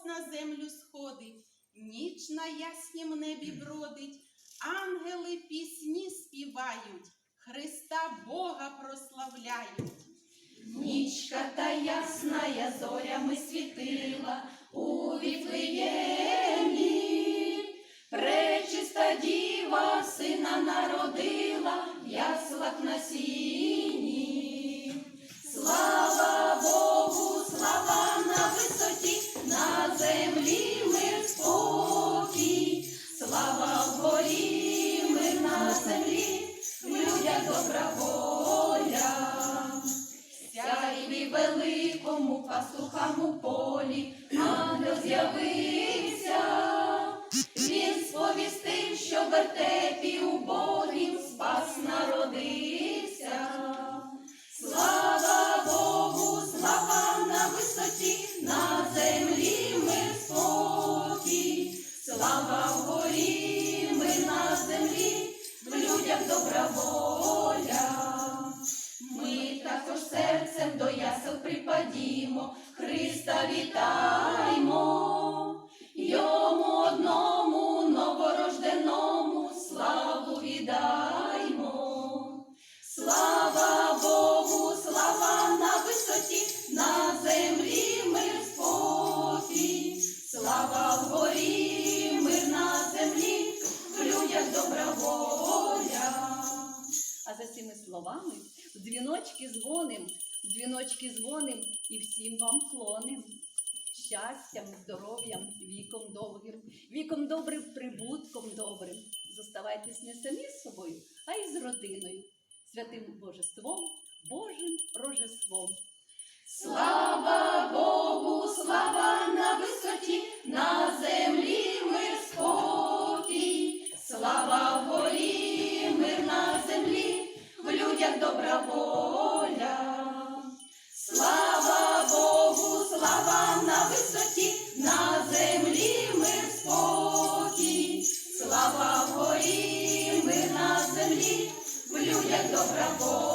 Христос на землю сходить, ніч на яснім небі бродить, ангели пісні співають, Христа Бога прославляють. Нічка та ясная зорями світила у Віфлеємі. Пречиста діва сина народила на землі, людях добра воля. Сяйві великому пастухам у полі, ангел з'явився. Він сповістив, що в вертепі убогім спас народився. Слава Богу, слава на висоті, на землі мир спокій. Слава добра воля. Ми також серцем до ясел припадімо, Христа вітаймо, за цими словами в дзвіночки дзвоним, в дзвіночки дзвоним і всім вам клоним. Щастям, здоров'ям, віком довгим, віком добрим, прибутком добрим. Зоставайтесь не самі з собою, а й з родиною, святим Божеством, Божим рожеством. Слава Богу, слава на висоті, на землі ми спокій. Слава добра воля, слава Богу, слава на висоті, на землі мир спокій, слава горі, ми на землі, в людях добра воля.